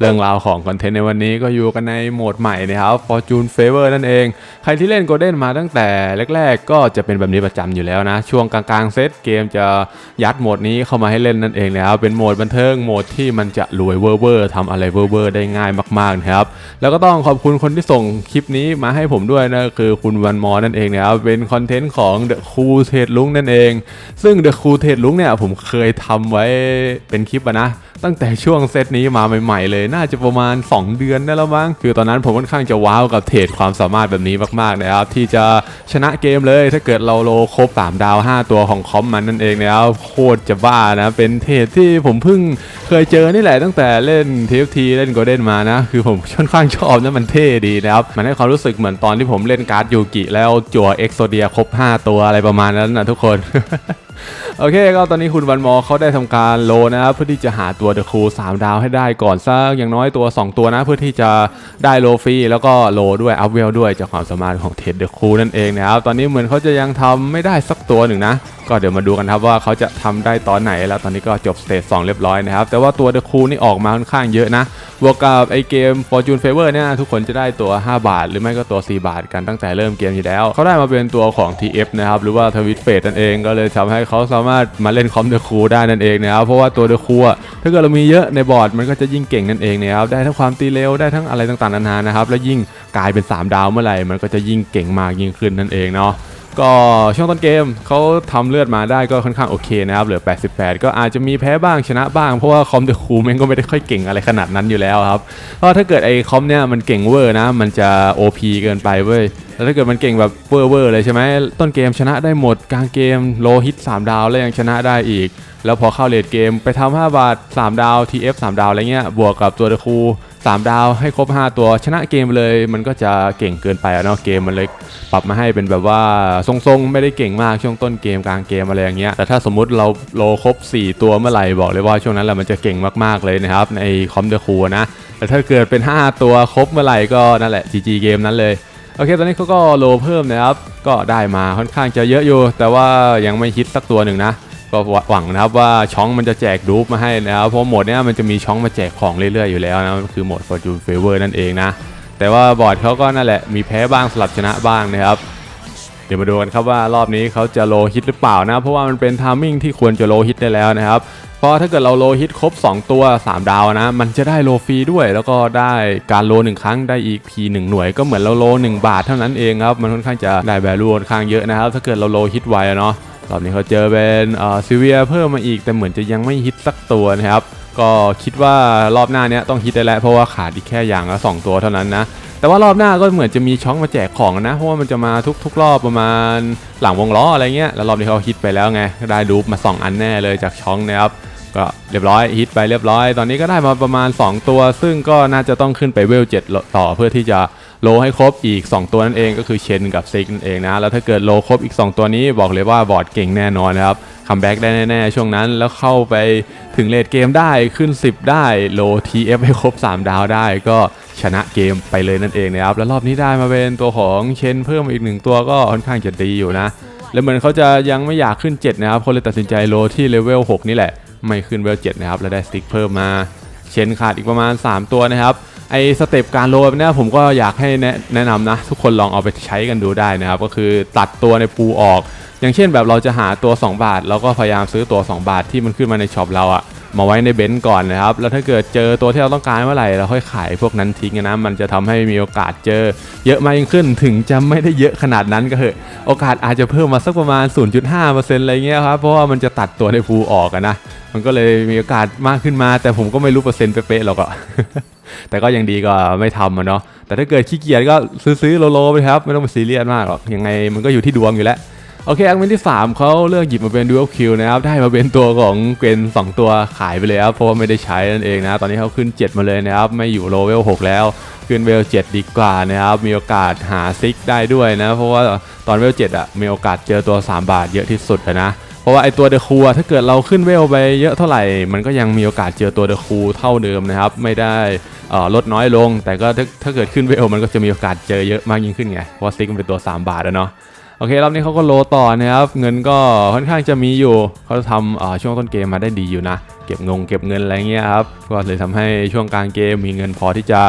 เรื่องราวของคอนเทนต์ในวันนี้ก็อยู่กันในโหมดใหม่นะครับ Fortune Favor นั่นเอง ใครที่เล่น Golden มาตั้งแต่แรกๆ ก็จะเป็นแบบนี้ประจำอยู่แล้วนะ ช่วงกลางๆ เซตเกมจะยัดโหมดนี้เข้ามาให้เล่นนั่นเองนะครับเป็นโหมดบันเทิงโหมดที่มันจะรวยเวอร์เวอร์ทำอะไรเวอร์เวอร์ได้ง่ายมากๆนะครับ แล้วก็ต้องขอบคุณคนที่ส่งคลิปนี้มาให้ผมด้วยนะคือคุณวันมอนั่นเองนะครับเป็นคอนเทนต์ของ The Cool t a d e ลุงนั่นเอง ซึ่ง The Cool t a d e ลุงเนี่ยผมเคยทำไว้เป็นคลิปนะ ตั้งแต่ช่วงเซตนี้มาใหม่ๆเลย น่าจะประมาณ 2 เดือนได้แล้วมั้งคือตอนนั้นผมค่อนข้างจะว้าวกับเทรดความสามารถแบบนี้มากๆนะครับ ที่จะชนะเกมเลยถ้าเกิดเราโลครบ3ดาว 5 ตัวของคอมมันนั่นเองนะครับโคตรจะบ้านะเป็นเทรดที่ผมเพิ่งเคยเจอนี่แหละตั้งแต่เล่น TFT เล่น Golden มานะคือผมค่อนข้างชอบนะมันเท่ดีนะครับมันให้ความรู้สึกเหมือนตอนที่ผมเล่นการ์ดยูกิแล้วจั่วเอ็กโซเดียครบ 5 ตัวอะไรประมาณนั้นนะทุกคน โอเคก็ตอนนี้คุณวันมอเขาได้ทำการโลนะครับเพื่อที่จะหาตัวเดอะครูสามดาวให้ได้ก่อนสักอย่างน้อยตัว 2 ตัวนะ เพื่อที่จะได้โลฟรีแล้วก็โลด้วยอัพเวลด้วยจากความสามารถของเทดเดอะครูนั่นเองนะครับตอนนี้เหมือนเขาจะยังทำไม่ได้สักตัวหนึ่งนะ ก็เดี๋ยวมาดูกันครับว่าเขาจะทำได้ตอนไหนแล้วตอนนี้ก็จบสเตจ2เรียบร้อยนะครับ แต่ว่าตัวเดอะคูนี่ออกมาค่อนข้างเยอะนะบวกกับไอเกม Fortune Favor เนี่ยทุกคนจะได้ตัว 5 บาท หรือไม่ก็ตัว 4 บาทกันตั้งแต่เริ่มเกมอยู่แล้ว เขาได้มาเป็นตัวของ TF นะครับหรือว่าทวิตเฟสนั่นเองก็เลยทำให้เขาสามารถมาเล่นคอมเดอะคูได้นั่นเองนะครับเพราะว่าตัวเดอะคูถ้าเกิดเรามีเยอะในบอร์ดมันก็จะยิ่งเก่งนั่นเองนะครับได้ทั้งความตีเร็วได้ทั้งอะไรต่างๆนานานะครับแล้วยิ่งกลายเป็น 3 ดาวเมื่อไหร่มันก็จะยิ่งเก่งมากยิ่งขึ้นนั่นเองเนาะ ก็ช่วงต้นเกมเขาทำเลือดมาได้ก็ค่อนข้างโอเคนะครับ เหลือ 88 ก็อาจจะมีแพ้บ้างชนะบ้าง เพราะว่าคอมเดอะคูแม่งก็ไม่ได้ค่อยเก่งอะไรขนาดนั้นอยู่แล้วครับเพราะถ้าเกิดไอ้คอมเนี่ยมันเก่งเวอร์นะ มันจะ OP เกินไปเว้ยแล้วถ้าเกิดมันเก่งแบบเวอร์เวอร์เลยใช่ไหมต้นเกมชนะได้หมดกลางเกมโลฮิต 3 ดาวแล้วยังชนะได้อีก แล้วพอเข้าเลดเกมไปทำ5บาท 3 ดาว TF 3 ดาวอะไรเงี้ยบวกกับตัวเดอะคู 3 ดาวให้ครบ 5 ตัวชนะเกมเลยมันก็จะเก่งเกินไปอะเนาะเกมมันเลยปรับมาให้เป็นแบบว่าทรงๆ ไม่ได้เก่งมากช่วงต้นเกมกลางเกมอะไรอย่างเงี้ยแต่ถ้าสมมุติเราโลครบ 4 ตัวเมื่อไหร่บอกเลยว่าช่วงนั้นแหละมันจะเก่งมากๆเลยนะครับในคอมเดอะคูนะแต่ถ้าเกิดเป็น 5 ตัวครบเมื่อไหร่ก็นั่นแหละ GG เกมนั้นเลยโอเค ตอนนี้เขาก็โลเพิ่มนะครับ ก็ได้มาค่อนข้างจะเยอะอยู่ แต่ว่ายังไม่ฮิตสักตัวหนึ่งนะ ก็หวังนะครับว่าช่องมันจะแจกดูปมาให้นะครับเพราะโหมดเนี้ยมันจะมีช่องมาแจกของเรื่อยๆอยู่แล้วนะคือโหมด Fortune Favor นั่นเองนะ แต่ว่าบอร์ดเขาก็นั่นแหละมีแพ้บ้างสลับชนะบ้างนะครับเดี๋ยวมาดูกันครับว่ารอบนี้เขาจะโลฮิตหรือเปล่านะ เพราะว่ามันเป็นทามมิ่งที่ควรจะโลฮิตได้แล้วนะครับ เพราะถ้าเกิดเราโลฮิตครบ 2 ตัว 3 ดาวนะ มันจะได้โลฟรีด้วย แล้วก็ได้การโล 1 ครั้งได้อีกพีหนึ่งหน่วย ก็เหมือนเราโล 1 บาทเท่านั้นเองครับ มันค่อนข้างจะได้แวลูค่อนข้างเยอะนะครับ ถ้าเกิดเราโลฮิตไวอะเนาะ รอบนี้เขาเจอเป็นซิเวียเพิ่มมาอีกแต่เหมือนจะยังไม่ฮิตสักตัวนะครับ ก็คิดว่ารอบหน้าเนี้ยต้องฮิตได้แล้วเพราะว่าขาดอีกแค่อย่างละสองตัวเท่านั้นนะแต่ว่ารอบหน้าก็เหมือนจะมีช่องมาแจกของนะ เพราะว่ามันจะมาทุกๆ รอบประมาณหลังวงล้ออะไรเงี้ยแล้วรอบนี้เขาฮิตไปแล้วไงได้ดูปมา 2 อันแน่เลยจากช่องนะครับก็เรียบร้อยฮิตไปเรียบร้อย ตอนนี้ก็ได้มาประมาณ 2 ตัว ซึ่งก็น่าจะต้องขึ้นไปเวล7ต่อเพื่อที่จะ โลให้ครบอีก 2 ตัวนั่นเองก็คือเชนกับซิกนั่นเองนะ แล้วถ้าเกิดโลครบอีก 2 ตัวนี้บอกเลยว่าบอร์ดเก่งแน่นอนนะครับคัมแบ็กได้แน่ ๆ ช่วงนั้นแล้วเข้าไปถึงเลดเกมได้ขึ้น 10 ได้โล TF ให้ครบ 3 ดาวได้ก็ชนะเกมไปเลยนั่นเองนะครับ แล้วรอบนี้ได้มาเป็นตัวของเชนเพิ่มมาอีกหนึ่งตัวก็ค่อนข้างจะดีอยู่นะ แล้วเหมือนเขาจะยังไม่อยากขึ้น 7 นะครับเขาเลยตัดสินใจโลที่เลเวล6นี่แหละ ไม่ขึ้นเลเวล7นะครับแล้วได้สติ๊กเพิ่มมา เชนขาดอีกประมาณ 3 ตัวนะครับ ไอสเต็ปการโลแบบเนี่ยผมก็อยากให้แนะแนะนำนะ ทุกคนลองเอาไปใช้กันดูได้นะครับ ก็คือตัดตัวในปูออก อย่างเช่นแบบเราจะหาตัว 2 บาท เราก็พยายามซื้อตัว 2 บาทที่มันขึ้นมาในช็อปเราอะ มาไว้ในเบนซ์ก่อนนะครับ แล้วถ้าเกิดเจอตัวที่เราต้องการเมื่อไหร่เราค่อยขายพวกนั้นทิ้งนะ มันจะทำให้มีโอกาสเจอ เยอะมากยิ่งขึ้น ถึงจะไม่ได้เยอะขนาดนั้นก็เถอะ โอกาสอาจจะเพิ่มมาสักประมาณ 0.5%อะไรเงี้ยครับ เพราะว่ามันจะตัดตัวในฟูออกนะ มันก็เลยมีโอกาสมากขึ้นมา แต่ผมก็ไม่รู้เปอร์เซ็นต์เป๊ะๆหรอกอะแต่ก็ยังดีกว่าไม่ทำอะเนาะ แต่ถ้าเกิดขี้เกียจก็ซื้อๆโลๆไปครับ ไม่ต้องไปซีเรียสมากหรอก ยังไงมันก็อยู่ที่ดวงอยู่แล้ว โอเคอังเวนที่ 3เขาเลือกหยิบมาเป็น Dual Kill นะครับ ได้มาเป็นตัวของเกรน2 ตัวขายไปเลยครับ เพราะว่าไม่ได้ใช้นั่นเองนะ ตอนนี้เขาขึ้น 7 มาเลยนะครับ ไม่อยู่โลเวล 6 แล้ว ขึ้นเวล 7 ดีกว่านะครับ มีโอกาสหาซิกได้ด้วยนะ เพราะว่าตอนเวล 7 อะ มีโอกาสเจอตัว 3 บาทเยอะที่สุดนะเพราะว่าไอตัวเดอะคูถ้าเกิดเราขึ้นเวลไปเยอะเท่าไหร่ มันก็ยังมีโอกาสเจอตัวเดอะคูเท่าเดิมนะครับ ไม่ได้ลดน้อยลง แต่ก็ถ้าเกิดขึ้นเวลมันก็จะมีโอกาสเจอเยอะมากยิ่งขึ้นไงเพราะซิกมันเป็นตัว 3 บาทอะเนาะ โอเครอบนี้เขาก็โลต่อนะครับเงินก็ค่อนข้างจะมีอยู่เขาทำช่วงต้นเกมมาได้ดีอยู่นะ เก็บงงเก็บเงินอะไรเงี้ยครับก็เลยทำให้ช่วงกลางเกมมีเงินพอที่จะ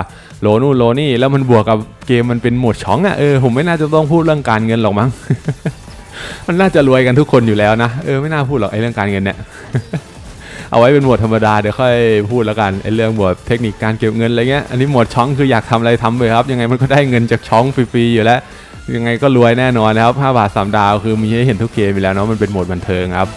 โลนู่นโลนี่แล้วมันบวกกับเกมมันเป็นหมดช้องอะเออผมไม่น่าจะต้องพูดเรื่องการเงินหรอกมั้งมันน่าจะรวยกันทุกคนอยู่แล้วนะเออไม่น่าพูดหรอกไอ้เรื่องการเงินเนี่ยเอาไว้เป็นหมวดธรรมดาเดี๋ยวค่อยพูดแล้วกันไอ้เรื่องหมวดเทคนิคการเก็บเงินอะไรเงี้ยอันนี้หมวดช้องคืออยากทำอะไรทำเลยครับ ยังไงมันก็ได้เงินจากช้องฟรีๆอยู่แล้ว ยังไงก็รวยแน่นอนนะครับ 5 บาท 3 ดาวคือมีให้เห็นทุกเกมอยู่แล้วเนาะมันเป็นโหมดบันเทิงครับ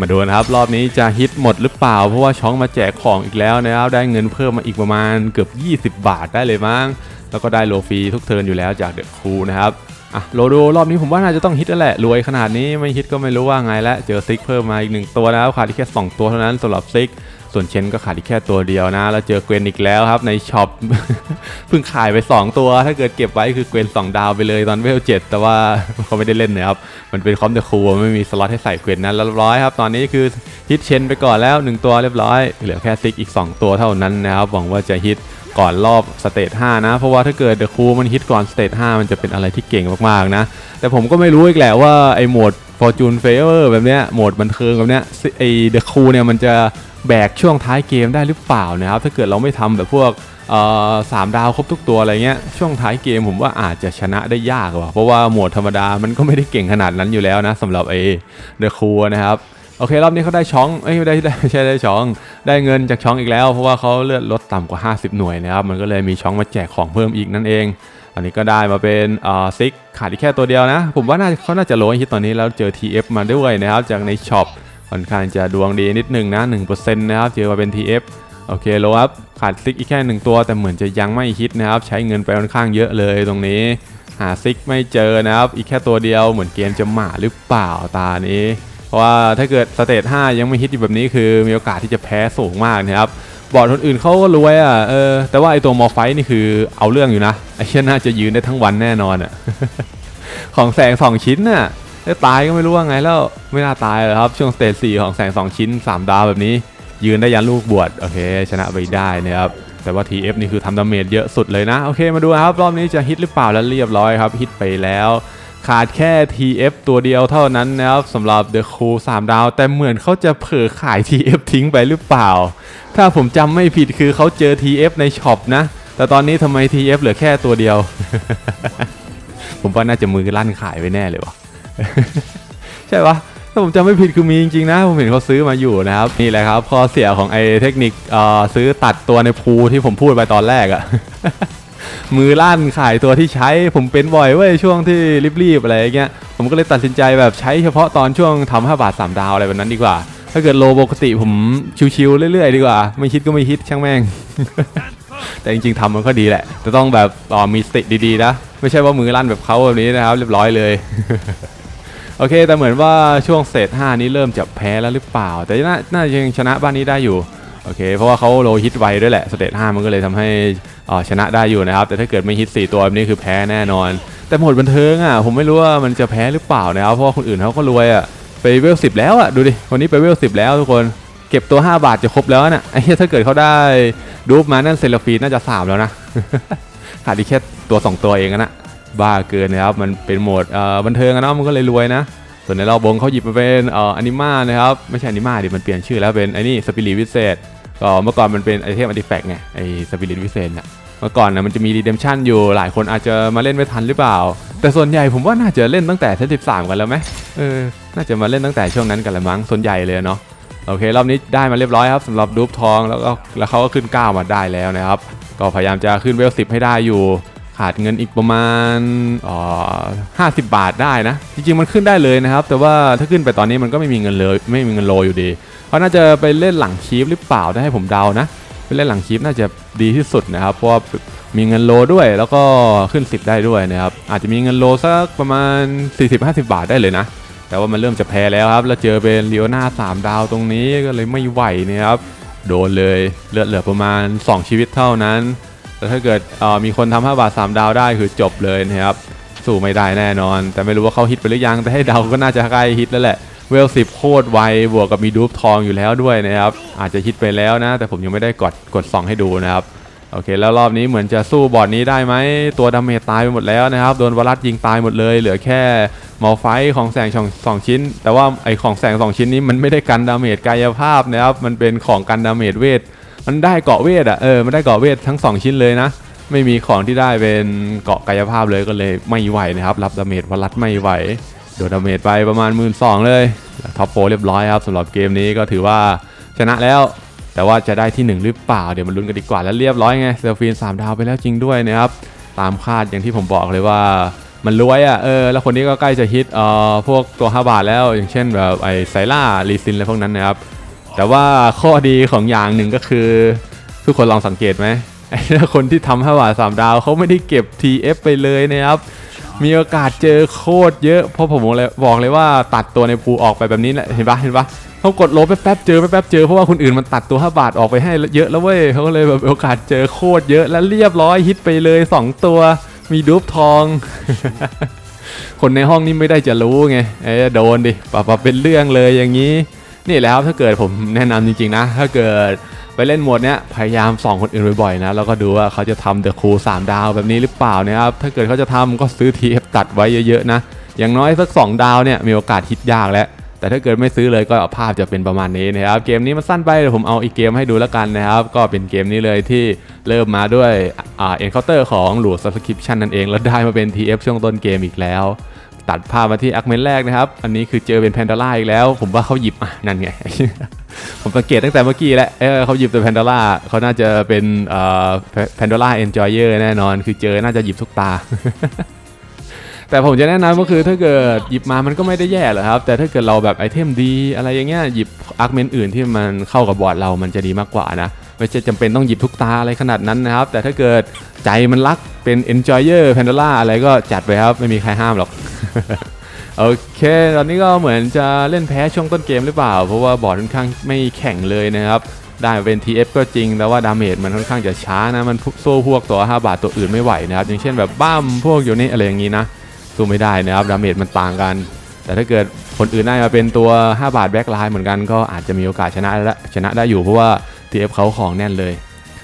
มาดูนะครับ รอบนี้จะฮิตหมดหรือเปล่า เพราะว่าช้องมาแจกของอีกแล้วนะครับ ได้เงินเพิ่มมาอีกประมาณเกือบ 20 บาทได้เลยมั้ง แล้วก็ได้โลฟรีทุกเทิร์นอยู่แล้วจากเดอะครูนะครับ อะโลโดรอบนี้ผมว่าน่าจะต้องฮิตแล้วแหละ รวยขนาดนี้ไม่ฮิตก็ไม่รู้ว่าไงแล้วเจอซิกเพิ่มมาอีกหนึ่งตัวนะครับขาดอีกแค่ 2 ตัวเท่านั้นสำหรับซิก ส่วนเชนก็ขาดอีกแค่ตัวเดียวนะ แล้วเจอเกวนอีกแล้วครับในช็อปเพิ่งขายไป 2 ตัว ถ้าเกิดเก็บไว้คือเกวน2 ดาวไปเลยตอนเวล7แต่ว่าเขาไม่ได้เล่นนะครับมันเป็นคอมเดอะคูไม่มีสล็อตให้ใส่เกวนนั้นแล้วเรียบร้อยครับตอนนี้คือฮิตเชนไปก่อนแล้ว 1 ตัวเรียบร้อยเหลือแค่ซิกอีก 2 ตัวเท่านั้นนะครับหวังว่าจะฮิต ก่อนรอบสเตจ5นะ เพราะว่าถ้าเกิดเดอะคูมันฮิตก่อนสเตจ5มันจะเป็นอะไรที่เก่งมากๆนะ แต่ผมก็ไม่รู้อีกแหละว่าไอ้โหมด Fortune Favor แบบเนี้ยโหมดบันเทิงแบบเนี้ยไอ้เดอะคูเนี่ยมันจะแบกช่วงท้ายเกมได้หรือเปล่านะครับ ถ้าเกิดเราไม่ทำแบบพวกเออสามดาวครบทุกตัวอะไรเงี้ยช่วงท้ายเกมผมว่าอาจจะชนะได้ยากว่ะเพราะว่าโหมดธรรมดามันก็ไม่ได้เก่งขนาดนั้นอยู่แล้วนะสำหรับไอ้เดอะคูนะครับ โอเครอบนี้เขาได้ช้องเอ้ยไม่ได้ได้ไม่ใช่ได้ช้อง ได้เงินจากช้องอีกแล้ว เพราะว่าเขาเลือดลดต่ำกว่า 50 หน่วยนะครับมันก็เลยมีช้องมาแจกของเพิ่มอีกนั่นเอง อันนี้ก็ได้มาเป็นอ่อซิกขาดอีกแค่ตัวเดียวนะ ผมว่าน่าเขาน่าจะโลฮิตตอนนี้แล้วเจอ TF มาด้วยนะครับจากในช็อปค่อนข้างจะดวงดีนิดหนึ่งนะ1%นะครับเจอมาเป็น TF โอเคโลอัพขาดซิกอีกแค่หนึ่งตัว แต่เหมือนจะยังไม่ฮิตนะครับใช้เงินไปค่อนข้างเยอะเลยตรงนี้ หาซิกไม่เจอนะครับอีกแค่ตัวเดียวเหมือนเกมจะหมาหรือเปล่าตานี้ เพราะว่าถ้าเกิดสเตจ5ยังไม่ฮิตอยู่แบบนี้คือมีโอกาสที่จะแพ้สูงมากนะครับบอร์ดคนอื่นเขาก็รวยอะเออแต่ว่าไอตัวมอไฟนี่คือเอาเรื่องอยู่นะไอเช่นน่าจะยืนได้ทั้งวันแน่นอนอะของแสง2ชิ้นน่ะถ้ตายก็ไม่รู้ว่าไงแล้วไม่น่าตายเลยครับช่วงสเตจ4ของแสง2ชิ้น 3 ดาวแบบนี้ ยืนได้ยันลูกบวชโอเค ชนะไปได้นะครับแต่ว่า TF นี่คือทำดาเมจเยอะสุดเลยนะ โอเคมาดูครับ รอบนี้จะฮิตหรือเปล่าแล้วเรียบร้อยครับ ฮิตไปแล้ว ขาดแค่ TF ตัวเดียวเท่านั้นนะครับสำหรับ The Cool 3ดาว แต่เหมือนเขาจะเผลอขาย TF ทิ้งไปหรือเปล่า ถ้าผมจำไม่ผิดคือเขาเจอ TF ในช็อปนะ แต่ตอนนี้ทำไม TF เหลือแค่ตัวเดียว ผมว่าน่าจะมือลั่นขายไปแน่เลยวะใช่ปะถ้าผมจำไม่ผิดคือมีจริงๆนะ ผมเห็นเขาซื้อมาอยู่นะครับ นี่แหละครับข้อเสียของไอ้เทคนิคเอ่อซื้อตัดตัวในพูที่ผมพูดไปตอนแรกอะ มือลั่นขายตัวที่ใช้ ผมเป็นบ่อยเว้ยช่วงที่รีบๆอะไรอย่างเงี้ยผมก็เลยตัดสินใจแบบใช้เฉพาะตอนช่วงทำห้าบาท3ดาวอะไรแบบนั้นดีกว่า ถ้าเกิดโลปกติผมชิวๆเรื่อยๆดีกว่า ไม่คิดก็ไม่คิดช่างแม่ง แต่จริงๆทำมันก็ดีแหละ แต่ต้องแบบต่อมีสติดีๆนะ ไม่ใช่ว่ามือลั่นแบบเขาแบบนี้นะครับ เรียบร้อยเลยโอเค แต่เหมือนว่าช่วงเศษ5นี้เริ่มจะแพ้แล้วหรือเปล่า แต่น่าน่าจะยังชนะบ้านนี้ได้อยู่ โอเค เพราะว่าเขาโลฮิตไวด้วยแหละสเตจ5มันก็เลยทำให้ชนะได้อยู่นะครับ แต่ถ้าเกิดไม่ฮิต 4 ตัวแบบนี้คือแพ้แน่นอน แต่หมดบันเทิงอะผมไม่รู้ว่ามันจะแพ้หรือเปล่านะครับเพราะว่าคนอื่นเขาก็รวยอะไปเวล10แล้วอะดูดิคนนี้ไปเวล10แล้วทุกคนเก็บตัว 5 บาทจะครบแล้วน่ะไอ้ถ้าเกิดเขาได้ดูปมานั่นเซลฟีน่าจะ3แล้วนะขาดอีกแค่ตัว 2 ตัวเองนะบ้าเกินนะครับมันเป็นโหมดบันเทิงอะเนาะมันก็เลยรวยนะ ส่วนในรอบบงเขาหยิบมาเป็นเอ่ออนิมานะครับ ไม่ใช่อนิมาดิมันเปลี่ยนชื่อแล้วเป็นไอ้นี่สปิริตวิเศษก็เมื่อก่อนมันเป็นไอเทมอันติแฟกไงไอสปิริตวิเศษเนี่ยเมื่อก่อนนะมันจะมีรีเดมชันอยู่หลายคนอาจจะมาเล่นไม่ทันหรือเปล่า แต่ส่วนใหญ่ผมว่าน่าจะเล่นตั้งแต่เซตสิบสามกันแล้วไหมเออน่าจะมาเล่นตั้งแต่ช่วงนั้นกันละมั้งส่วนใหญ่เลยเนาะโอเครอบนี้ได้มาเรียบร้อยครับสำหรับดูปทองแล้วก็แล้วเขาก็ขึ้น9มาได้แล้วนะครับ ก็พยายามจะขึ้นเวล10ให้ได้อยู่ ขาดเงินอีกประมาณอ๋อ50บาทได้นะ จริงๆมันขึ้นได้เลยนะครับ แต่ว่าถ้าขึ้นไปตอนนี้มันก็ไม่มีเงินเลยไม่มีเงินโลอยู่ดีเขาน่าจะไปเล่นหลังคีฟหรือเปล่าถ้ให้ผมเดานะไปเล่นหลังคีฟน่าจะดีที่สุดนะครับ เพราะมีเงินโลด้วยแล้วก็ขึ้น 10 ได้ด้วยนะครับ อาจจะมีเงินโลสักประมาณ 40-50 บาทได้เลยนะ แต่ว่ามันเริ่มจะแพ้แล้วครับ แล้วเจอเป็นลีโอนา3 ดาวตรงนี้ก็เลยไม่ไหวนะครับ โดนเลยเลือดเหลือประมาณ 2 ชีวิตเท่านั้น แต่ถ้าเกิดมีคนทำ5บาท 3 ดาวได้คือจบเลยนะครับ สู้ไม่ได้แน่นอน แต่ไม่รู้ว่าเขาฮิตไปหรือยัง แต่ให้เดาก็น่าจะใกล้ฮิตแล้วแหละ เวลสิบโคตรไว บวกกับมีดูฟทองอยู่แล้วด้วยนะครับ อาจจะฮิตไปแล้วนะ แต่ผมยังไม่ได้กดกดส่องให้ดูนะครับ โอเค แล้วรอบนี้เหมือนจะสู้บอร์ดนี้ได้ไหม ตัวดาเมจตายไปหมดแล้วนะครับ โดนวรัสยิงตายหมดเลย เหลือแค่มอลไฟของแสงสองสองชิ้น แต่ว่าไอของแสงสองชิ้นนี้มันไม่ได้กันดาเมจกายภาพนะครับ มันเป็นของกันดาเมจเวท มันได้เกาะเวทอะเออมันได้เกาะเวททั้ง 2 ชิ้นเลยนะ ไม่มีของที่ได้เป็นเกาะกายภาพเลยก็เลยไม่ไหวนะครับ รับดาเมจวรัสไม่ไหวโดนดาเมจไปประมาณ1 2ื่นเลยท็อปโฟเรียบร้อยครับสำหรับเกมนี้ก็ถือว่าชนะแล้ว แต่ว่าจะได้ที่ 1 หรือเปล่าเดี๋ยวมาลุ้นกันดีกว่าแล้วเรียบร้อยไงเซลฟีน3ดาวไปแล้วจริงด้วยนะครับตามคาดอย่างที่ผมบอกเลยว่ามันรวยอะเออแล้วคนนี้ก็ใกล้จะฮิตเอ่อพวกตัว 5 บาทแล้วอย่างเช่นแบบไอ้ไซล่าลีซินอะไรพวกนั้นนะครับ แต่ว่าข้อดีของอย่างหนึ่งก็คือ ทุกคนลองสังเกตไหมไอ้คนที่ทำ5บาท3ดาวเขาไม่ได้เก็บ TF ไปเลยนะครับ มีโอกาสเจอโคตรเยอะ เพราะผมบอกเลยว่าตัดตัวในภูออกไปแบบนี้แหละเห็นปะเห็นปะเขากดลบแป๊บๆเจอแป๊บๆเจอเพราะว่าคนอื่นมันตัดตัว 5 บาทออกไปให้เยอะแล้วเว้ยเขาก็เลยแบบโอกาสเจอโคตรเยอะแล้วเรียบร้อยฮิตไปเลย 2 ตัว มีดูปทอง คนในห้องนี่ไม่ได้จะรู้ไงเอ้โดนดิปะปะเป็นเรื่องเลยอย่างนี้ นี่และครับถ้าเกิดผมแนะนำจริงๆนะ ถ้าเกิดไปเล่นโหมดเนี้ยพยายามส่องคนอื่นบ่อยๆนะแล้วก็ดูว่าเขาจะทำเดอะคูสามดาวแบบนี้หรือเปล่านะครับถ้าเกิดเขาจะทำก็ซื้อ TF ตัดไว้เยอะๆนะ อย่างน้อยสัก 2 ดาวเนี่ยมีโอกาสฮิตยากแล้ว แต่ถ้าเกิดไม่ซื้อเลยก็ภาพจะเป็นประมาณนี้นะครับเกมนี้มันสั้นไปเดี๋ยวผมเอาอีกเกมให้ดูแล้วกันนะครับก็เป็นเกมนี้เลยที่เริ่มมาด้วยเอ็นเคาน์เตอร์ของหลู subscription นั่นเองแล้วได้มาเป็น TF ช่วงต้นเกมอีกแล้ว ตัดภาพมาที่อักเมนแรกนะครับ อันนี้คือเจอเป็นแพนด a ล่าอีกแล้ว ผมว่าเขาหยิบอะนั่นไง ผมสังเกตตั้งแต่เมื่อกี้แล้วเออเขาหยิบแต่แพนด a ล่าเขาน่าจะเป็นเอ่อแพนด a ล่าเอนจอยเออร์แน่นอน คือเจอน่าจะหยิบทุกตา แต่ผมจะแนะนำก็คือถ้าเกิดหยิบมามันก็ไม่ได้แย่หรอกครับ แต่ถ้าเกิดเราแบบไอเทมดี อะไรอย่างเงี้ยหยิบอาร์เมนอื่นที่มันเข้ากับบอร์ดเรามันจะดีมากกว่านะไม่ใช่จำเป็นต้องหยิบทุกตาอะไรขนาดนั้นนะครับ แต่ถ้าเกิดใจมันรักเป็น enjoyer Pandora อะไรก็จัดไปครับ ไม่มีใครห้ามหรอก โอเคตอนนี้ก็เหมือนจะเล่นแพ้ช่วงต้นเกมหรือเปล่า เพราะว่าบอร์ดค่อนข้างไม่แข็งเลยนะครับได้เป็น TF ก็จริง แต่ว่าดาเมจมันค่อนข้างจะช้านะ มันสู้พวกตัว 5 บาทตัวอื่นไม่ไหวนะครับ อย่างเช่นแบบบ้ามพวกอยู่นี่อะไรอย่างนี้นะ สู้ไม่ได้นะครับ ดาเมจมันต่างกัน แต่ถ้าเกิดคนอื่นได้มาเป็นตัว 5 บาทแบ็คไลน์เหมือนกันก็อาจจะมีโอกาสชนะและชนะได้อยู่เพราะว่า TF เขาของแน่นเลย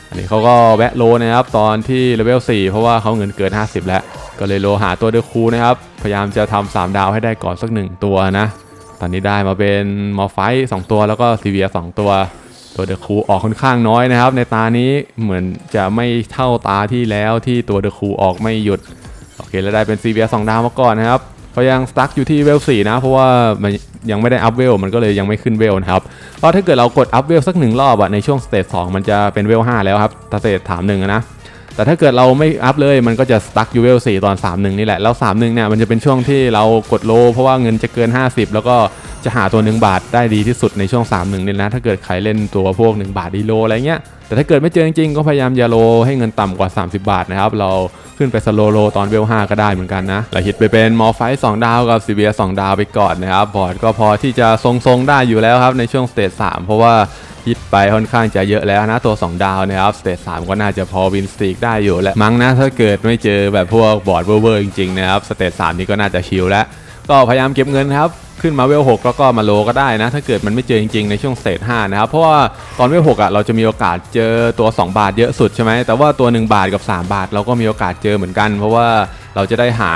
อันนี้เขาก็แวะโลนะครับตอนที่เลเวล4เพราะว่าเขาเงินเกิน 50 แล้ว ก็เลยโลหาตัวเดอะคูนะครับ พยายามจะทำ3ดาวให้ได้ก่อนสักหนึ่งตัวนะ ตอนนี้ได้มาเป็นมอไฟสองตัวแล้วก็ซีเวียสองตัว ตัวเดอะคูออกค่อนข้างน้อยนะครับ ในตานี้เหมือนจะไม่เท่าตาที่แล้วที่ตัวเดอะคูออกไม่หยุด โอเคแล้วได้เป็นซีเวียสองดาวมาก่อนนะครับขายังสตั๊กอยู่ที่เวล4นะ เพราะว่ามันยังไม่ได้อัพเวลมันก็เลยยังไม่ขึ้นเวลนะครับเพราะถ้าเกิดเรากดอัพเวลสักหนึ่งรอบอะในช่วงสเตจ2มันจะเป็นเวล5แล้วครับสเตจถามหนึ่งอะนะ แต่ถ้าเกิดเราไม่อัพเลยมันก็จะสตั๊กยูเวล4ตอน 3 1 นี่แหละ แล้ว 3 1 เนี่ยมันจะเป็นช่วงที่เรากดโล เพราะว่าเงินจะเกิน 50 แล้วก็จะหาตัว 1 บาทได้ดีที่สุดในช่วง 3 1นี่นะ ถ้าเกิดใครเล่นตัวพวก 1 บาทดีโลอะไรเงี้ย แต่ถ้าเกิดไม่เจอจริงๆก็พยายามยาโลให้เงินต่ำกว่า 30 บาทนะครับ เราขึ้นไปสโลโลตอนเวล5ก็ได้เหมือนกันนะแล้วฮิตไปเป็นมอไฟส2ดาวกับซีเบีย2ดาวไปก่อนนะครับ บอร์ดก็พอที่จะทรงๆได้อยู่แล้วครับในช่วงสเตจ3เพราะว่า ฮิตไปค่อนข้างจะเยอะแล้วนะตัว 2 ดาวนะครับสเตจ3ก็น่าจะพอวินสตีกได้อยู่แล้วมั้งนะถ้าเกิดไม่เจอแบบพวกบอร์ดเวอร์จริงๆนะครับสเตจ3นี้ก็น่าจะชิลแล้วก็พยายามเก็บเงินครับขึ้นมาเวล6แล้วก็มาโลก็ได้นะ ถ้าเกิดมันไม่เจอจริงๆ ในช่วงสเตจ5นะครับ เพราะว่าตอนเวล6อะเราจะมีโอกาสเจอตัว 2 บาทเยอะสุดใช่ไหมแต่ว่าตัว 1 บาทกับ 3 บาทเราก็มีโอกาสเจอเหมือนกัน เพราะว่าเราจะได้หา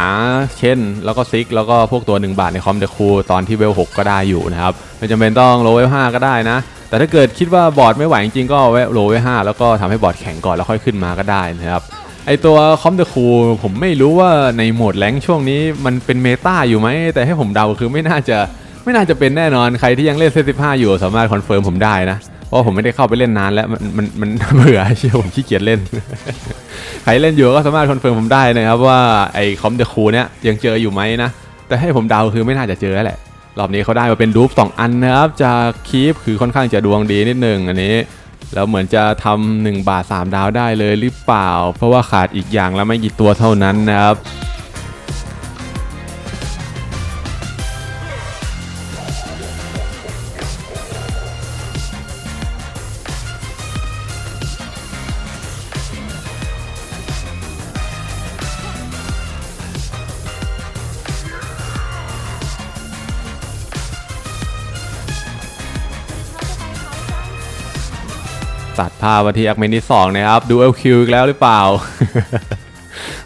เช่น แล้วก็ซิกแล้วก็พวกตัว 1 บาทในคอมเดคูตอนที่เวล6ก็ได้อยู่นะครับไม่จำเป็นต้องโลเวล5ก็ได้นะ แต่ถ้าเกิดคิดว่าบอร์ดไม่ไหวจริงๆก็เวลโลเวล5แล้วก็ทำให้บอร์ดแข็งก่อนแล้วค่อยขึ้นมาก็ได้นะครับไอตัวคอมเดอะคูผมไม่รู้ว่าในโหมดแรงช่วงนี้มันเป็นเมตาอยู่ไหม แต่ให้ผมเดาคือไม่น่าจะไม่น่าจะเป็นแน่นอนใครที่ยังเล่นเซตสิบห้าอยู่สามารถคอนเฟิร์มผมได้นะ เพราะผมไม่ได้เข้าไปเล่นนานแล้วมันมันมันเบื่อเชียวผมขี้เกียจเล่น ใครเล่นอยู่ก็สามารถคอนเฟิร์มผมได้นะครับว่าไอคอมเดอะคูเนี้ยยังเจออยู่ไหมนะ แต่ให้ผมเดาคือไม่น่าจะเจอแล้วแหละ รอบนี้เขาได้มาเป็นรูป2อันนะครับจะคีปคือค่อนข้างจะดวงดีนิดนึงอันนี้แล้วเหมือนจะทำ1บาท 3 ดาวได้เลยหรือเปล่า เพราะว่าขาดอีกอย่างแล้วไม่กี่ตัวเท่านั้นนะครับ ตัดภาพมาที่อักเมนที่สองนะครับดูเอลคิวอีกแล้วหรือเปล่า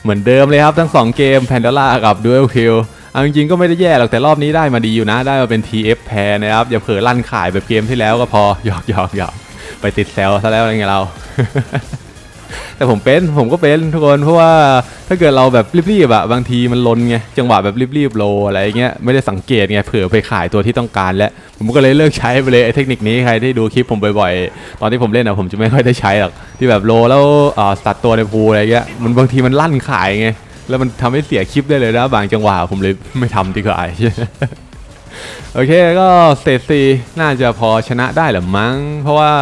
เหมือนเดิมเลยครับทั้ง 2 เกมแพนดอล่ากับดูเอลคิวเอาจริงๆก็ไม่ได้แย่หรอกแต่รอบนี้ได้มาดีอยู่นะ ได้มาเป็น TF แพรนะครับ อย่าเผลอลั่นขายแบบเกมที่แล้วก็พอหยอกหยอกหยอกไปติดแซวซะแล้วอะไรเงี้ยเรา แต่ผมเป็นผมก็เป็นทุกคนเพราะว่าถ้าเกิดเราแบบรีบๆอะบางทีมันลนไงจังหวะแบบรีบๆโลอะไรเงี้ยไม่ได้สังเกตไงเผื่อไปขายตัวที่ต้องการแล้วผมก็เลยเลิกใช้ไปเลยไอ้เทคนิคนี้ใครที่ดูคลิปผมบ่อยๆ ตอนที่ผมเล่นอะผมจะไม่ค่อยได้ใช้หรอกที่แบบโลแล้วอ่อตัดตัวในพูอะไรเงี้ยมันบางทีมันลั่นขายไงแล้วมันทำให้เสียคลิปได้เลยนะบางจังหวะผมเลยไม่ทำดีกว่าโอเคก็สเตซีน่าจะพอชนะได้หรือมั้ง เพราะว่า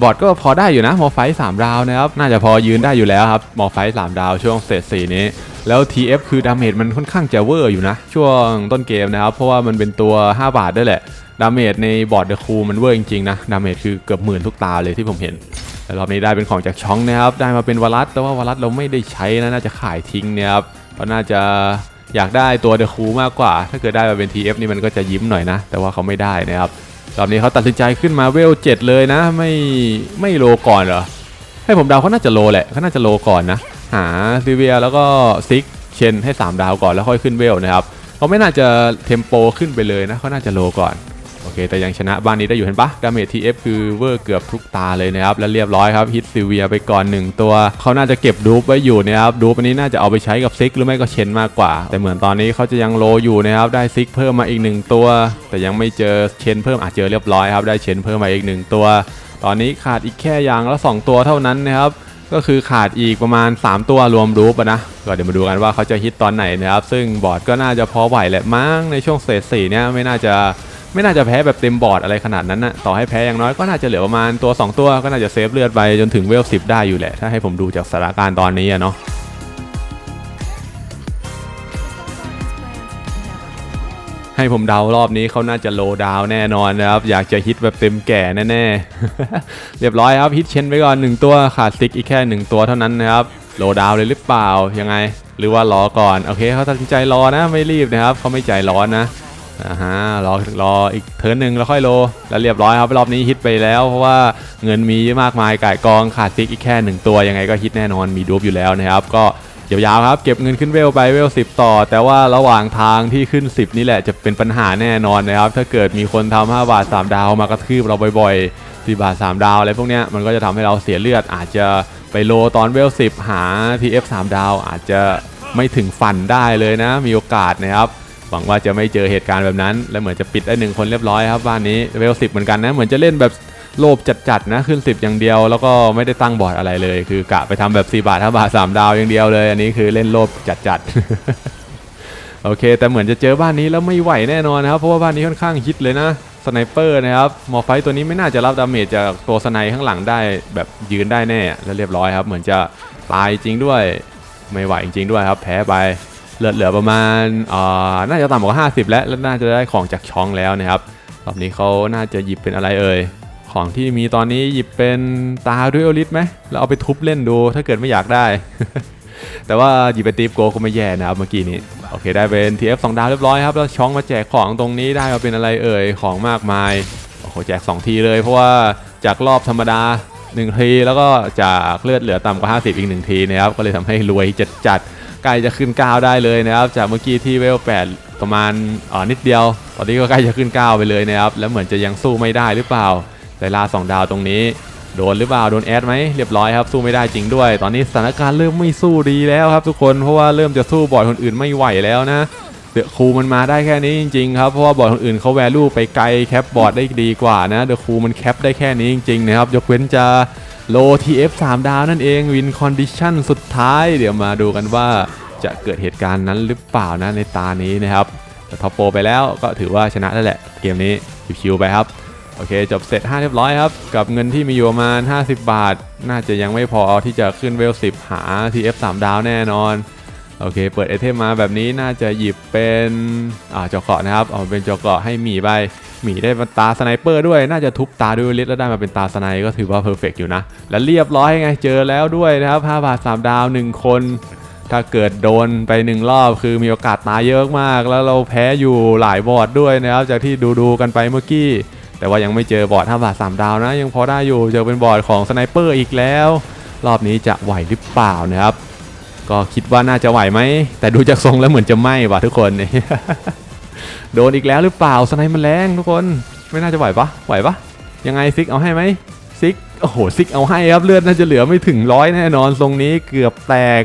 บอร์ดก็พอได้อยู่นะมอไฟสามดาวนะครับ น่าจะพอยืนได้อยู่แล้วครับมอไฟสามดาวช่วงสเตจซีนี้ แล้ว TF คือดาเมจมันค่อนข้างจะเวอร์อยู่นะ ช่วงต้นเกมนะครับ เพราะว่ามันเป็นตัว 5 บาทด้วยแหละ ดาเมจในบอร์ดเดอะคูมันเวอร์จริงๆนะ ดาเมจคือเกือบหมื่นทุกตาเลยที่ผมเห็นแต่รอบนี้ได้เป็นของจากช่องนะครับ ได้มาเป็นวารัสแต่ว่าวารัสเราไม่ได้ใช้นะน่าจะขายทิ้งเนะครับเพราะน่าจะอยากได้ตัวเดอะคูมากกว่า ถ้าเกิดได้มาเป็น TF นี่มันก็จะยิ้มหน่อยนะ แต่ว่าเขาไม่ได้นะครับ รอบนี้เขาตัดสินใจขึ้นมาเวลเจ็ดเลยนะ ไม่ไม่โลก่อนเหรอ ให้ผมเดาเขาน่าจะโลแหละเขาน่าจะโลก่อนนะ หาซิเวียแล้วก็ซิกเชนให้ 3 ดาวก่อนแล้วค่อยขึ้นเวลนะครับเขาไม่น่าจะเทมโปขึ้นไปเลยนะเขาน่าจะโลก่อน เคแต่ยังชนะบ้านนี้ได้อยู่เห็นปะดาเมจทีเอฟคือเวอร์เกือบทุกตาเลยนะครับ แล้วเรียบร้อยครับฮิตซิเวียไปก่อน 1 ตัว เขาน่าจะเก็บดูปไว้อยู่นะครับดูปอันนี้น่าจะเอาไปใช้กับซิกหรือไม่ก็เชนมากกว่า แต่เหมือนตอนนี้เขาจะยังโลอยู่นะครับได้ซิกเพิ่มมาอีก 1 ตัว แต่ยังไม่เจอเชนเพิ่มอาจเจอเรียบร้อยครับได้เชนเพิ่มมาอีก 1 ตัว ตอนนี้ขาดอีกแค่อย่างละ2ตัวเท่านั้นนะครับก็คือขาดอีกประมาณ 3 ตัวรวมรูปะนะก็เดี๋ยวมาดูกันว่าเขาจะฮิตตอนไหนนะครับ ซึ่งบอร์ดก็น่าจะพอไหวแหละมั้งในช่วงเศษสี่เนี่ยไม่น่าจะ ไม่น่าจะแพ้แบบเต็มบอร์ดอะไรขนาดนั้นนะต่อให้แพ้อย่างน้อยก็น่าจะเหลือประมาณตัว 2 ตัวก็น่าจะเซฟเลือดไปจนถึงเวล10ได้อยู่แหละ ถ้าให้ผมดูจากสถานการณ์ตอนนี้อะเนาะให้ผมเดารอบนี้เขาน่าจะโลดาวแน่นอนนะครับ อยากจะฮิตแบบเต็มแก่แน่ๆ เรียบร้อยครับฮิตเชนไปก่อน 1 ตัวขาดซิกอีกแค่ 1 ตัวเท่านั้นนะครับโลดาวเลยหรือเปล่ายังไง หรือว่ารอก่อน โอเคเขาตัดสินใจรอนะไม่รีบนะครับเขาไม่ใจร้อนนะ อ่าฮะรอรออีกเทิร์นหนึ่งแล้วค่อยโล แล้วเรียบร้อยครับรอบนี้ฮิตไปแล้ว เพราะว่าเงินมีมากมายก่ายกองขาดซิกอีกแค่หนึ่งตัวยังไงก็ฮิตแน่นอนมีดูบอยู่แล้วนะครับก็ยาวๆครับเก็บเงินขึ้นเวลไปเวล10ต่อ แต่ว่าระหว่างทางที่ขึ้น 10 นี่แหละจะเป็นปัญหาแน่นอนนะครับ ถ้าเกิดมีคนทำ5บาท 3 ดาวมากระทืบเราบ่อยๆ4บาท 3 ดาวอะไรพวกเนี้ยมันก็จะทำให้เราเสียเลือด อาจจะไปโลตอนเวล10หา TF 3 ดาว อาจจะไม่ถึงฝันได้เลยนะ มีโอกาสนะครับ หวังว่าจะไม่เจอเหตุการณ์แบบนั้น และเหมือนจะปิดได้หนึ่งคนเรียบร้อยครับบ้านนี้เวล10เหมือนกันนะเหมือนจะเล่นแบบโลภจัดๆนะขึ้น 10 อย่างเดียว แล้วก็ไม่ได้ตั้งบอร์ดอะไรเลย คือกะไปทำแบบ4บาท5บาท3ดาวอย่างเดียวเลย อันนี้คือเล่นโลภจัดๆ โอเค แต่เหมือนจะเจอบ้านนี้แล้วไม่ไหวแน่นอนนะครับ เพราะว่าบ้านนี้ค่อนข้างฮิตเลยนะสไนเปอร์นะครับมอไฟตัวนี้ไม่น่าจะรับดาเมจจากตัวสไนข้างหลังได้แบบยืนได้แน่แล้วเรียบร้อยครับ เหมือนจะตายจริงด้วย ไม่ไหวจริงด้วยครับ แพ้ไป เหลือเหลือประมาณอ่าน่าจะต่ำกว่า 50 แล้วแล้วน่าจะได้ของจากช่องแล้วนะครับรอบนี้เขาน่าจะหยิบเป็นอะไรเอ่ยของที่มีตอนนี้หยิบเป็นตาด้วยโอลิสไหมแล้วเอาไปทุบเล่นดูถ้าเกิดไม่อยากได้ แต่ว่าหยิบไปตีฟโกก็ไม่แย่นะครับเมื่อกี้นี้โอเคได้เป็น TF 2ดาวเรียบร้อยครับแล้วช่องมาแจกของตรงนี้ได้มาเป็นอะไรเอ่ยของมากมายโอ้โหแจก 2 ทีเลยเพราะว่าจากรอบธรรมดา1ทีแล้วก็จากเลือดเหลือต่ำกว่า 50 อีก 1 ทีนะครับก็เลยทำให้รวยจัดจัด ใกล้จะขึ้น 9 ได้เลยนะครับ จากเมื่อกี้ที่เวล 8 ประมาณอ่านิดเดียว ตอนนี้ก็ใกล้จะขึ้น 9 ไปเลยนะครับ แล้วเหมือนจะยังสู้ไม่ได้หรือเปล่าแต่ลาสองดาวตรงนี้โดนหรือเปล่าโดนแอดไหมเรียบร้อยครับสู้ไม่ได้จริงด้วย ตอนนี้สถานการณ์เริ่มไม่สู้ดีแล้วครับ ทุกคนเพราะว่าเริ่มจะสู้บอร์ดคนอื่นไม่ไหวแล้วนะเดอะคูมันมาได้แค่นี้จริงๆครับเพราะว่าบอร์ดคนอื่นเขาแวลูไปไกลแคปบอร์ดได้ดีกว่านะเดอะคูมันแคปได้แค่นี้จริงๆนะครับยกเว้นจะ โล TF 3 ดาวนั่นเองวินคอนดิชันสุดท้าย เดี๋ยวมาดูกันว่าจะเกิดเหตุการณ์นั้นหรือเปล่านะในตานี้นะครับแต่ท็อปโปไปแล้วก็ถือว่าชนะแล้วแหละ เกมนี้ชิวๆไปครับ โอเค จบเสร็จ5เรียบร้อยครับ กับเงินที่มีอยู่ประมาณ 50 บาท น่าจะยังไม่พอที่จะขึ้นเวล 10 หา TF 3 ดาวแน่นอนโอเค เปิดไอเทมมาแบบนี้น่าจะหยิบเป็นอ่าจาะเกาะนะครับ เอาเป็นจาะเกาะให้หมีไป หมีได้มาตาสไนเปอร์ด้วย น่าจะทุบตาด้วยลิสแล้วได้มาเป็นตาสไนก็ถือว่าเพอร์เฟกอยู่นะ และเรียบร้อยไงเจอแล้วด้วยนะครับ5บาท 3 ดาว 1 คน ถ้าเกิดโดนไปหนึ่งรอบคือมีโอกาสตายเยอะมาก แล้วเราแพ้อยู่หลายบอร์ดด้วยนะครับจากที่ดูดูๆกันไปเมื่อกี้แต่ว่ายังไม่เจอบอร์ด5บาท 3 ดาวนะ ยังพอได้อยู่เจอเป็นบอร์ดของสไนเปอร์อีกแล้ว รอบนี้จะไหวหรือเปล่านะครับ ก็คิดว่าน่าจะไหวไหม แต่ดูจากทรงแล้วเหมือนจะไม่ว่ะทุกคน โดนอีกแล้วหรือเปล่าสไนมันแรงทุกคนไม่น่าจะไหวปะไหวปะยังไงซิกเอาให้ไหมซิกโอ้โหซิกเอาให้ครับเลือดน่าจะเหลือไม่ถึงร้อยแน่นอนทรงนี้เกือบแตก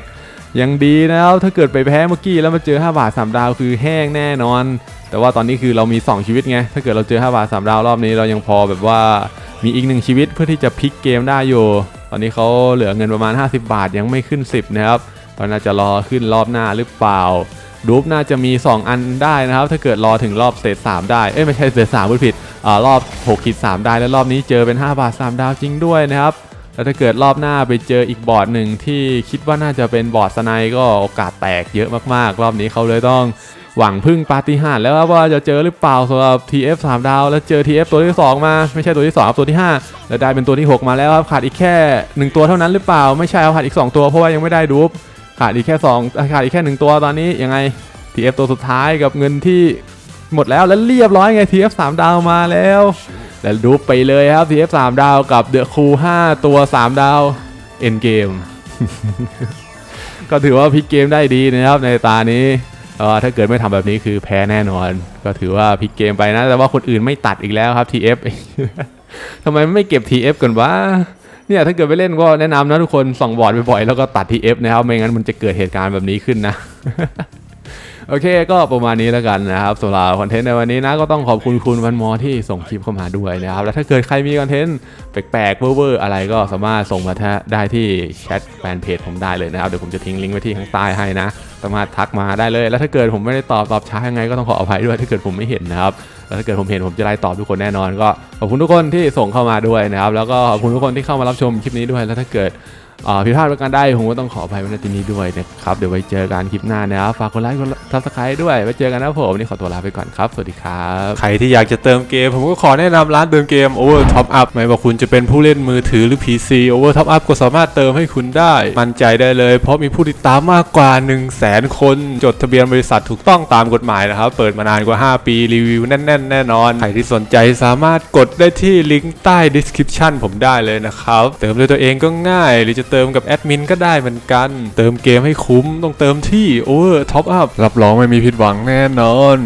ยังดีนะครับถ้าเกิดไปแพ้เมื่อกี้แล้วมาเจอ 5 บาท 3 ดาวคือแห้งแน่นอน แต่ว่าตอนนี้คือเรามี 2 ชีวิตไง ถ้าเกิดเราเจอ 5 บาท 3 ดาวรอบนี้เรายังพอแบบว่ามีอีกหนึ่งชีวิตเพื่อที่จะพลิกเกมได้อยู่ ตอนนี้เขาเหลือเงินประมาณ 50 บาทยังไม่ขึ้น 10 นะครับ ตอนน่าจะรอขึ้นรอบหน้าหรือเปล่า รูปน่าจะมี 2 อันได้นะครับ ถ้าเกิดรอถึงรอบเศษ3ได้ เอ้ยไม่ใช่เศษ3พูดผิดอ่ารอบ6ขีด3ได้แล้วรอบนี้เจอเป็น 5 บาท 3 ดาวจริงด้วยนะครับแล้วถ้าเกิดรอบหน้าไปเจออีกบอร์ดหนึ่งที่คิดว่าน่าจะเป็นบอร์ดสไนก็โอกาสแตกเยอะมากๆ รอบนี้เขาเลยต้องหวังพึ่งปาฏิหาริย์แล้วครับว่าจะเจอหรือเปล่าสำหรับ TF 3 ดาว แล้วเจอ TF ตัวที่ 2 มา ไม่ใช่ตัวที่2ครับตัวที่ 5 แล้วได้เป็นตัวที่ 6 มาแล้วครับขาดอีกแค่ 1 ตัวเท่านั้นหรือเปล่าไม่ใช่ครับขาดอีก 2 ตัวเพราะว่ายังไม่ได้ดูป ขาดอีกแค่2ขาดอีกแค่1ตัวตอนนี้ยังไง TF ตัวสุดท้ายกับเงินที่หมดแล้วแล้วเรียบร้อยไง TF 3ดาวมาแล้วแล้วดูไปเลยครับ TF 3ดาวกับเดอะคู5ตัว 3 ดาวเอ็นเกมก็ถือว่าพลิกเกมได้ดีนะครับในตานี้ถ้าเกิดไม่ทำแบบนี้คือแพ้แน่นอน ก็ถือว่าพลิกเกมไปนะ แต่ว่าคนอื่นไม่ตัดอีกแล้วครับ TF ทำไมไม่เก็บ TF ก่อนวะ เนี่ยถ้าเกิดไปเล่นก็แนะนำนะทุกคนส่องบอร์ดบ่อยๆแล้วก็ตัด TF นะครับไม่งั้นมันจะเกิดเหตุการณ์แบบนี้ขึ้นนะโอเคก็ประมาณนี้แล้วกันนะครับสำหรับคอนเทนต์ในวันนี้นะก็ต้องขอบคุณคุณวันมอที่ส่งคลิปเข้ามาด้วยนะครับ แล้วถ้าเกิดใครมีคอนเทนต์แปลกๆเวอร์ๆอะไรก็สามารถส่งมาได้ที่แชทแฟนเพจผมได้เลยนะครับ เดี๋ยวผมจะทิ้งลิงก์ไว้ที่ข้างใต้ให้นะสามารถทักมาได้เลย แล้วถ้าเกิดผมไม่ได้ตอบตอบช้ายังไงก็ต้องขออภัยด้วยถ้าเกิดผมไม่เห็นนะครับ ถ้าเกิดผมเห็นผมจะไล่ตอบทุกคนแน่นอนก็ขอบคุณทุกคนที่ส่งเข้ามาด้วยนะครับ แล้วก็ขอบคุณทุกคนที่เข้ามารับชมคลิปนี้ด้วยแล้วถ้าเกิดผิดพลาดประการใดผมก็ต้องขออภัยไว้ในที่นี้ด้วยนะครับเดี๋ยวไว้เจอกันคลิปหน้านะครับฝากกดไลค์กด ซับสไครต์ด้วยไว้เจอกันนะผมวันนี่ขอตัวลาไปก่อนครับ สวัสดีครับ ใครที่อยากจะเติมเกม ผมก็ขอแนะนำร้านเติมเกม Over Top Up ไม่ว่าคุณจะเป็นผู้เล่นมือถือหรือ PC Over Top Up ก็สามารถเติมให้คุณได้ มั่นใจได้เลย เพราะมีผู้ติดตามมากกว่า 1 0 0 0 0แสนคน จดทะเบียนบริษัทถูกต้องตามกฎหมายนะครับ เปิดมานานกว่า 5 ปีรีวิวแน่นๆ แน่นอน ใครที่สนใจสามารถกดได้ที่ลิงก์ใต้ description ผมได้เลยนะครับ เติมด้วยตัวเองก็ง่าย หรือจะเติมกับแอดมินก็ได้เหมือนกัน เติมเกมให้คุ้มต้องเติมที่ Over Top Up รับรองไม่มีผิดหวังแน่นอน